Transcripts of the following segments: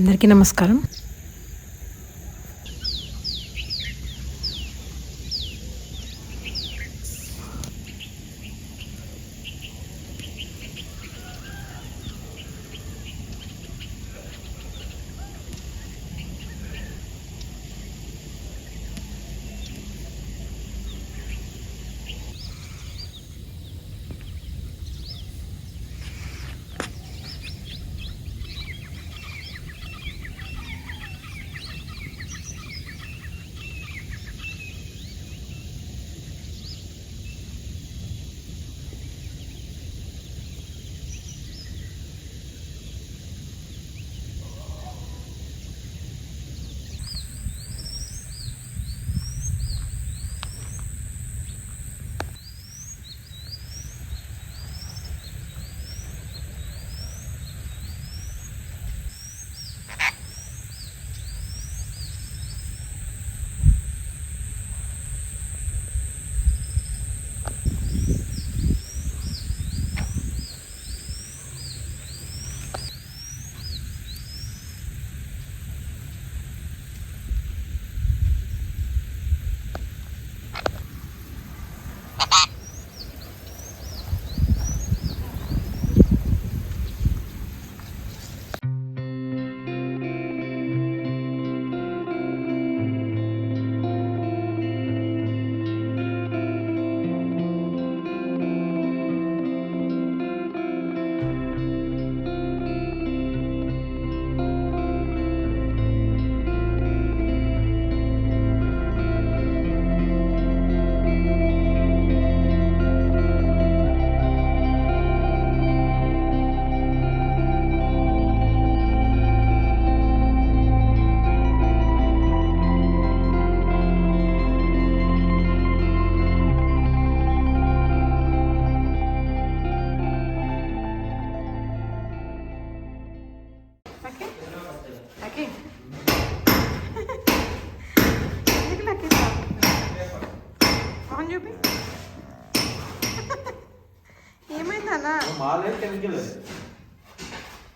అందరికీ నమస్కారం.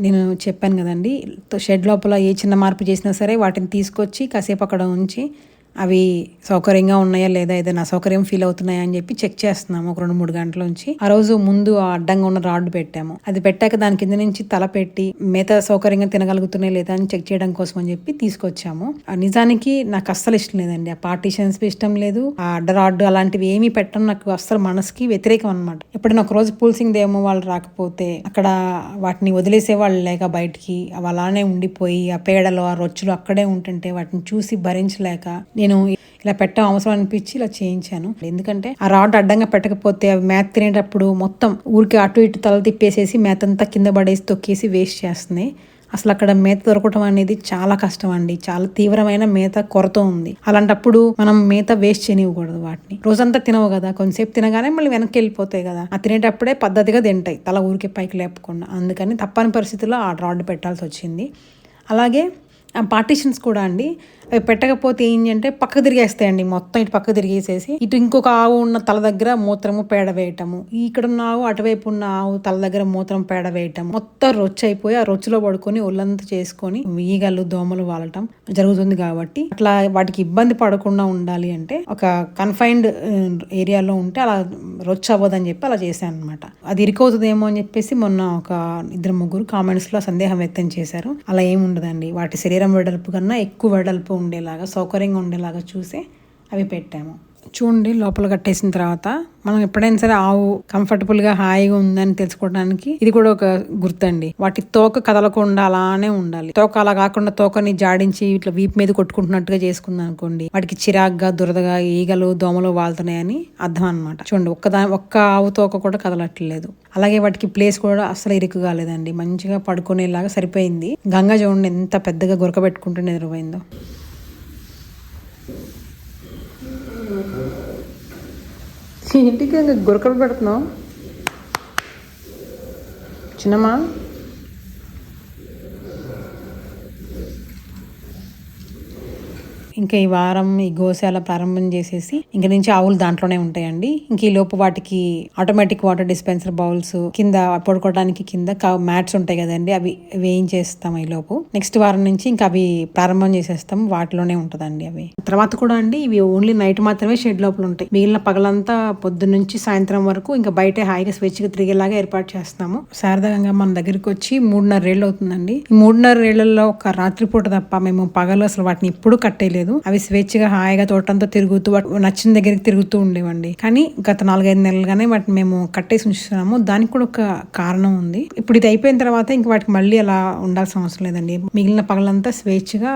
నేను చెప్పాను కదండి షెడ్ లోపల ఏ చిన్న మార్పు చేసినా సరే వాటిని తీసుకొచ్చి కాసేపు అక్కడ ఉంచి అవి సౌకర్యంగా ఉన్నాయా లేదా ఏదైనా అసౌకర్యం ఫీల్ అవుతున్నాయా అని చెప్పి చెక్ చేస్తున్నాము ఒక రెండు మూడు గంటల నుంచి ఆ రోజు ముందు ఆ అడ్డంగా ఉన్న రాడ్ పెట్టాము. అది పెట్టాక దాని కింద నుంచి తల పెట్టి మిగతా సౌకర్యంగా తినగలుగుతున్నాయి లేదా అని చెక్ చేయడం కోసం అని చెప్పి తీసుకొచ్చాము. ఆ నిజానికి నాకు అస్సలు ఇష్టం లేదండి. ఆ పార్టీషన్స్ ఇష్టం లేదు. ఆ అడ్డ రాడ్ అలాంటివి ఏమీ పెట్టడం నాకు అస్సలు మనసుకి వ్యతిరేకం అనమాట ఎప్పుడైనా ఒక రోజు పూల్సింగ్ దేమో వాళ్ళు రాకపోతే అక్కడ వాటిని వదిలేసే వాళ్ళు లేక బయటికి అవి అలానే ఉండిపోయి ఆ పేడలు ఆ రొచ్చులు అక్కడే ఉంటుంటే వాటిని చూసి భరించలేక నేను ఇలా పెట్టడం అవసరం అనిపించి ఇలా చేయించాను. ఎందుకంటే ఆ రాడ్ అడ్డంగా పెట్టకపోతే అవి మేత తినేటప్పుడు మొత్తం ఊరికి అటు ఇటు తల తిప్పేసేసి మేత అంతా కింద పడేసి తొక్కేసి వేస్ట్ చేస్తుంది. అసలు అక్కడ మేత దొరకటం అనేది చాలా కష్టం అండి. చాలా తీవ్రమైన మేత కొరత ఉంది. అలాంటప్పుడు మనం మేత వేస్ట్ చేయనివ్వకూడదు వాటిని. రోజంతా తినవు కదా. కొంతసేపు తినగానే మళ్ళీ వెనక్కి వెళ్ళిపోతాయి కదా. ఆ తినేటప్పుడే పద్ధతిగా తింటాయి. తల ఊరికే పైకి లేపకుండా. అందుకని తప్పని పరిస్థితుల్లో ఆ రాడ్ పెట్టాల్సి వచ్చింది. అలాగే ఆ పార్టీషన్స్ కూడా అండి. అవి పెట్టకపోతే ఏంటంటే అంటే పక్కకు తిరిగేస్తాయండి. మొత్తం ఇటు పక్కకు తిరిగేసేసి ఇటు ఇంకొక ఆవు ఉన్న తల దగ్గర మూత్రము పేడ వేయటము. ఇక్కడ ఉన్న ఆవు అటువైపు ఉన్న ఆవు తల దగ్గర మూత్రం పేడ వేయటం మొత్తం రొచ్చు అయిపోయి ఆ రొచ్చులో పడుకొని ఒళ్ళంతా చేసుకొని ఈగలు దోమలు వాలటం జరుగుతుంది కాబట్టి అట్లా వాటికి ఇబ్బంది పడకుండా ఉండాలి అంటే ఒక కన్ఫైన్డ్ ఏరియాలో ఉంటే అలా రొచ్చు అవ్వదని చెప్పి అలా చేశాను అనమాట అది ఇరుకవుతుందేమో అని చెప్పేసి మొన్న ఒక ఇద్దరు ముగ్గురు కామెంట్స్లో సందేహం వ్యక్తం చేశారు. అలా ఏమి ఉండదండి. వాటి శరీరం వెడల్పు కన్నా ఎక్కువ వెడల్పు ఉండేలాగా సౌకర్యంగా ఉండేలాగా చూసి అవి పెట్టాము. చూడండి లోపల కట్టేసిన తర్వాత మనం ఎప్పుడైనా సరే ఆవు కంఫర్టబుల్గా హాయిగా ఉందని తెలుసుకోవడానికి ఇది కూడా ఒక గుర్తండి. వాటి తోక కదలకుండా అలానే ఉండాలి. తోక అలా కాకుండా తోకని జాడించి ఇట్లా వీపు మీద కొట్టుకుంటున్నట్టుగా చేసుకుంది అనుకోండి. వాటికి చిరాగ్గా దురదగా ఈగలు దోమలు వాళ్తున్నాయని అర్థం అనమాట చూడండి ఒక్క ఒక్క ఆవు తోక కూడా కదలట్లేదు. అలాగే వాటికి ప్లేస్ కూడా అసలు ఇరుకు కాలేదండి. మంచిగా పడుకునేలాగా సరిపోయింది. గంగ చూడండి ఎంత పెద్దగా గురక పెట్టుకుంటూ నిద్రపోయిందో. ఇంటికి గురకలు పెడుతున్నావు. చిన్నమ్మా. ఇంకా ఈ వారం ఈ గోశాల ప్రారంభం చేసేసి ఇంక నుంచి ఆవులు దాంట్లోనే ఉంటాయండి. ఇంక ఈ లోపు వాటికి ఆటోమేటిక్ వాటర్ డిస్పెన్సర్ బౌల్స్ కింద పడుకోవడానికి కింద మ్యాట్స్ ఉంటాయి కదండి అవి వేయించేస్తాం ఈ లోపు. నెక్స్ట్ వారం నుంచి ఇంకా అవి ప్రారంభం చేసేస్తాం వాటిలోనే ఉంటదండి అవి. తర్వాత కూడా అండి ఇవి ఓన్లీ నైట్ మాత్రమే షెడ్ లోపల ఉంటాయి. మిగిలిన పగలంతా పొద్దున్న నుంచి సాయంత్రం వరకు ఇంకా బయట హాయిగా స్వేచ్ఛగా తిరిగేలాగా ఏర్పాటు చేస్తాము. శారదాగా మన దగ్గరికి వచ్చి మూడున్నర ఏళ్ళు అవుతుందండి. ఈ మూడున్నర ఏళ్ళలో ఒక రాత్రిపూట తప్ప మేము పగలు అసలు వాటిని ఎప్పుడూ కట్టేయలేదు. అవి స్వేచ్ఛగా హాయిగా తోటంతా తిరుగుతూ నచ్చిన దగ్గరికి తిరుగుతూ ఉండేవండి. కానీ గత నాలుగైదు నెలలుగానే వాటిని మేము కట్టేసి ఉంచుతున్నాము. దానికి కూడా ఒక కారణం ఉంది. ఇప్పుడు ఇది అయిపోయిన తర్వాత ఇంక వాటికి మళ్ళీ అలా ఉండాల్సిన అవసరం లేదండి. మిగిలిన పగలంతా స్వేచ్ఛగా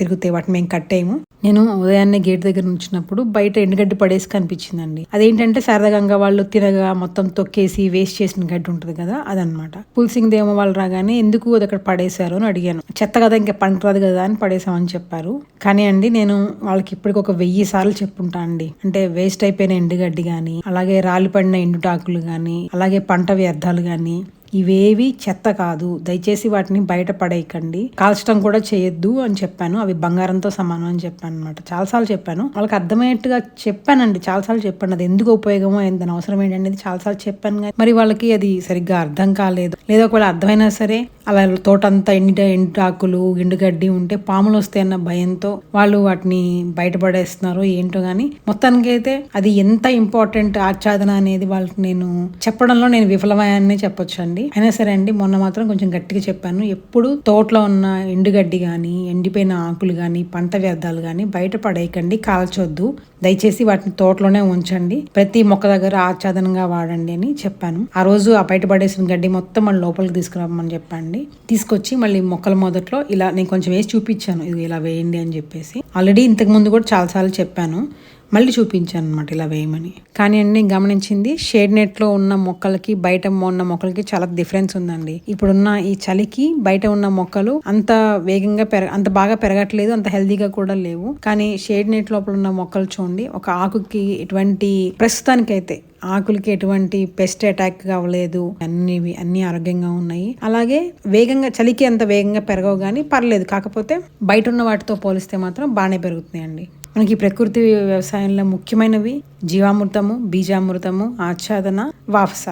తిరుగుతాయి వాటిని మేము కట్టేయము. నేను ఉదయాన్నే గేట్ దగ్గర నుంచినప్పుడు బయట ఎండుగడ్డి పడేసి కనిపించిందండి. అదేంటంటే సరదాగా వాళ్ళు తినగా మొత్తం తొక్కేసి వేస్ట్ చేసిన గడ్డి ఉంటుంది కదా అదనమాట పుల్సింగ్ దేమో వాళ్ళు రాగానే ఎందుకు అది అక్కడ పడేశారు అని అడిగాను. చెత్త కదా ఇంకా పంటరాదు కదా అని పడేసామని చెప్పారు. కానీ అండి నేను వాళ్ళకి ఇప్పటికి ఒక వెయ్యి సార్లు చెప్పుంటా అండి. అంటే వేస్ట్ అయిపోయిన ఎండుగడ్డి కానీ అలాగే రాలిపడిన ఎండుటాకులు కానీ అలాగే పంట వ్యర్థాలు కానీ ఇవేవి చెత్త కాదు. దయచేసి వాటిని బయట పడేయకండి. కాల్చడం కూడా చేయొద్దు అని చెప్పాను. అవి బంగారంతో సమానం అని చెప్పాను అనమాట చాలాసార్లు చెప్పాను. వాళ్ళకి అర్థమయ్యేట్టుగా చెప్పానండి. చాలాసార్లు చెప్పాను అది ఎందుకు ఉపయోగమో ఎంత అవసరం ఏంటనేది చాలాసార్లు చెప్పాను కానీ మరి వాళ్ళకి అది సరిగ్గా అర్థం కాలేదు. లేదా ఒకవేళ అర్థమైనా సరే అలా తోటంతా ఎండి ఎండాకులు ఎండుగడ్డి ఉంటే పాములు వస్తాయన్న భయంతో వాళ్ళు వాటిని బయటపడేస్తున్నారు ఏంటో కానీ మొత్తానికి అయితే అది ఎంత ఇంపార్టెంట్ ఆచ్ఛాదన అనేది వాళ్ళకి నేను చెప్పడంలో నేను విఫలమయ్యాననే చెప్పొచ్చు అండి అయినా సరే అండి మొన్న మాత్రం కొంచెం గట్టిగా చెప్పాను. ఎప్పుడు తోటలో ఉన్న ఎండుగడ్డి కానీ ఎండిపోయిన ఆకులు కానీ పంట వ్యర్థాలు కానీ బయట పడేయకండి కాల్చొద్దు. దయచేసి వాటిని తోటలోనే ఉంచండి. ప్రతి మొక్క దగ్గర ఆచ్ఛాదనంగా వాడండి అని చెప్పాను. ఆ రోజు ఆ బయట పడేసిన గడ్డి మొత్తం మళ్ళీ లోపలికి తీసుకురామని చెప్పండి. తీసుకొచ్చి మళ్ళీ మొక్కల మొదట్లో ఇలా నేను కొంచెం వేసి చూపించాను. ఇది ఇలా వేయండి అని చెప్పేసి. ఆల్రెడీ ఇంతకు ముందు కూడా చాలాసార్లు చెప్పాను. మళ్ళీ చూపించాను అనమాట ఇలా వేయమని. కానీ అండి గమనించింది షేడ్ నెట్లో ఉన్న మొక్కలకి బయట ఉన్న మొక్కలకి చాలా డిఫరెన్స్ ఉందండి. ఇప్పుడున్న ఈ చలికి బయట ఉన్న మొక్కలు అంత వేగంగా పెరగ అంత బాగా పెరగట్లేదు అంత హెల్దీగా కూడా లేవు. కానీ షేడ్ నెట్ లోపల ఉన్న మొక్కలు చూడండి ఒక ఆకుకి ఎటువంటి ప్రస్తుతానికైతే ఆకులకి ఎటువంటి పెస్ట్ అటాక్ అవ్వలేదు అన్ని అన్ని ఆరోగ్యంగా ఉన్నాయి. అలాగే వేగంగా చలికి అంత వేగంగా పెరగవు కానీ పర్లేదు. కాకపోతే బయట ఉన్న వాటితో పోలిస్తే మాత్రం బాగానే పెరుగుతున్నాయండి. మనకి ప్రకృతి వ్యవసాయంలో ముఖ్యమైనవి జీవామృతము బీజామృతము ఆచ్ఛాదన వాఫస.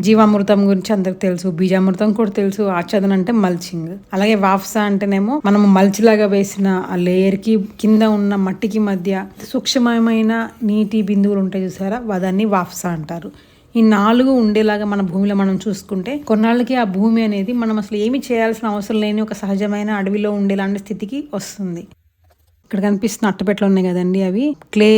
జీవామృతం గురించి అందరికి తెలుసు బీజామృతం కూడా తెలుసు ఆచ్ఛాదన అంటే మల్చింగ్. అలాగే వాఫస అంటేనేమో మనం మల్చిలాగా వేసిన ఆ లేయర్కి కింద ఉన్న మట్టికి మధ్య సూక్ష్మమైన నీటి బిందువులు ఉంటాయి చూసారా? దాన్ని వాఫస అంటారు. ఈ నాలుగు ఉండేలాగా మన భూమిలో మనం చూసుకుంటే కొన్నాళ్ళకి ఆ భూమి అనేది మనం అసలు ఏమి చేయాల్సిన అవసరం లేని ఒక సహజమైన అడవిలో ఉండేలాంటి స్థితికి వస్తుంది. ఇక్కడ కనిపిస్తున్న అట్టపెట్టలు ఉన్నాయి కదండి అవి. క్లే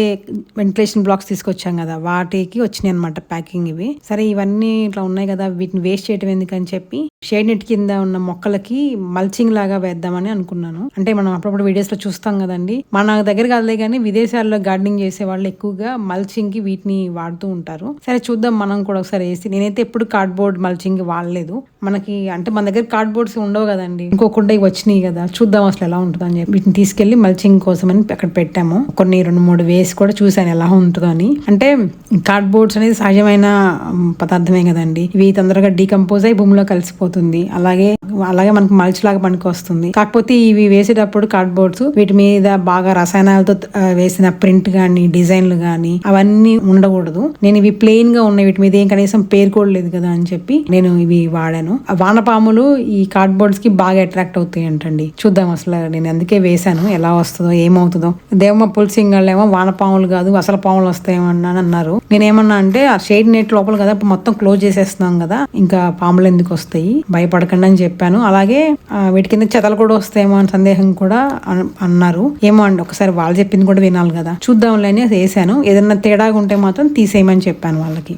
వెంటిలేషన్ బ్లాక్స్ తీసుకొచ్చాం కదా వాటికి వచ్చినాయి అనమాట ప్యాకింగ్ ఇవి. సరే ఇవన్నీ ఇట్లా ఉన్నాయి కదా వీటిని వేస్ట్ చేయటం ఎందుకని చెప్పి షేడ్ నెట్ కింద ఉన్న మొక్కలకి మల్చింగ్ లాగా వేద్దామని అనుకున్నాను. అంటే మనం అప్పుడప్పుడు వీడియోస్లో చూస్తాం కదండి. మన దగ్గర కాదులే కానీ విదేశాల్లో గార్డెనింగ్ చేసే వాళ్ళు ఎక్కువగా మల్చింగ్కి వీటిని వాడుతూ ఉంటారు. సరే చూద్దాం మనం కూడా ఒకసారి వేసి. నేనైతే ఎప్పుడు కార్డ్బోర్డ్ మల్చింగ్ వాడలేదు. మనకి అంటే మన దగ్గర కార్డ్బోర్డ్స్ ఉండవు కదండి. ఇంకోకుండా ఇవి వచ్చినాయి కదా. చూద్దాం అసలు ఎలా ఉంటుంది అని చెప్పి. వీటిని తీసుకెళ్ళి మల్చింగ్ కోసం అని అక్కడ పెట్టాము. కొన్ని రెండు మూడు వేసి కూడా చూసాను ఎలా ఉంటుందో అని అంటే కార్డ్బోర్డ్స్ అనేది సహజమైన పదార్థమే కదండి. ఇవి తొందరగా డీకంపోజ్ అయి భూమిలో కలిసిపోతుంది అలాగే అలాగే మనకు మల్చిలాగా పనికి వస్తుంది కాకపోతే ఇవి వేసేటప్పుడు కార్డ్బోర్డ్స్ వీటి మీద బాగా రసాయనాలతో వేసిన ప్రింట్ గానీ డిజైన్లు గానీ అవన్నీ ఉండకూడదు. నేను ఇవి ప్లెయిన్గా ఉన్నాయి. వీటి మీద ఏం కనీసం పేర్కోడలేదు కదా అని చెప్పి నేను ఇవి వాడాను. ఆ వానపాములు ఈ కార్డ్బోర్డ్స్కి బాగా అట్రాక్ట్ అవుతాయి అంటండి చూద్దాం అసలు నేను అందుకే వేశాను. ఎలా వస్తుందో ఏమవుతుందో. దేవమ్మ పులిసింగ్ ఏమో వానపాములు కాదు అసలు పాములు వస్తాయేమన్నా అన్నారు. నేనేమన్నా అంటే ఆ షేడ్ నెట్ లోపల కదా మొత్తం క్లోజ్ చేసేస్తున్నాం కదా ఇంకా పాములు ఎందుకు వస్తాయి? భయపడకండి అని చెప్పాను. అలాగే వీటి కింద చెతలు కూడా వస్తాయేమో అని సందేహం కూడా అన్- అన్నారు. ఏమో అండి ఒకసారి వాళ్ళు చెప్పింది కూడా వినాలి కదా. చూద్దాంలే అని వేసాను. ఏదన్నా తేడాగా ఉంటే మాత్రం తీసేయమని చెప్పాను వాళ్ళకి.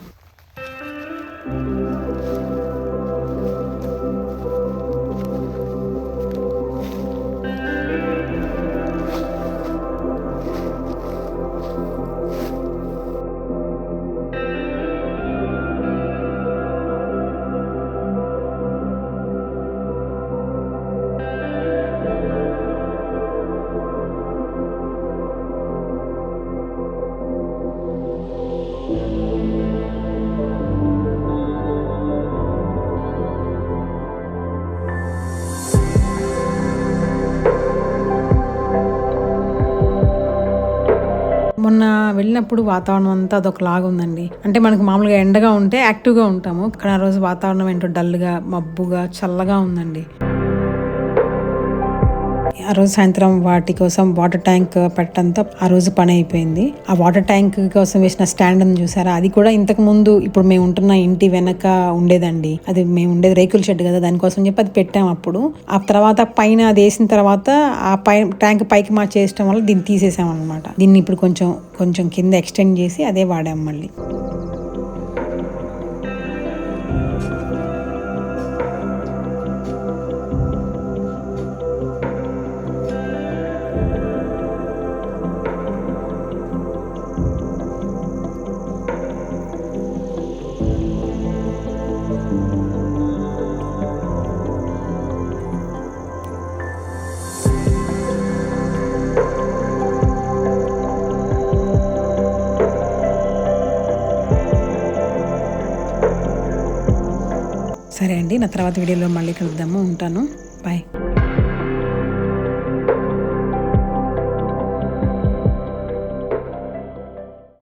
మొన్న వెళ్ళినప్పుడు వాతావరణం అంతా అదొకలాగా ఉందండి. అంటే మనకు మామూలుగా ఎండగా ఉంటే యాక్టివ్గా ఉంటాము. కానీ ఆ రోజు వాతావరణం ఏంటో డల్గా మబ్బుగా చల్లగా ఉందండి. ఆ రోజు సాయంత్రం వాటి కోసం వాటర్ ట్యాంక్ పెట్టడంతో ఆ రోజు పని అయిపోయింది. ఆ వాటర్ ట్యాంక్ కోసం వేసిన స్టాండ్ అని చూసారా? అది కూడా ఇంతకు ముందు ఇప్పుడు మేము ఉంటున్న ఇంటి వెనక ఉండేదండి. అది మేము ఉండేది రేకుల షెడ్ కదా దానికోసం చెప్పి అది పెట్టాం అప్పుడు. ఆ తర్వాత పైన అది వేసిన తర్వాత ఆ పై ట్యాంక్ పైకి మార్చేయడం వల్ల దీన్ని తీసేసాం అనమాట దీన్ని ఇప్పుడు కొంచెం కొంచెం కింద ఎక్స్టెండ్ చేసి అదే వాడాం మళ్ళీ. సరే అండి నా తర్వాత వీడియోలో మళ్ళీ కలుద్దాము ఉంటాను. బాయ్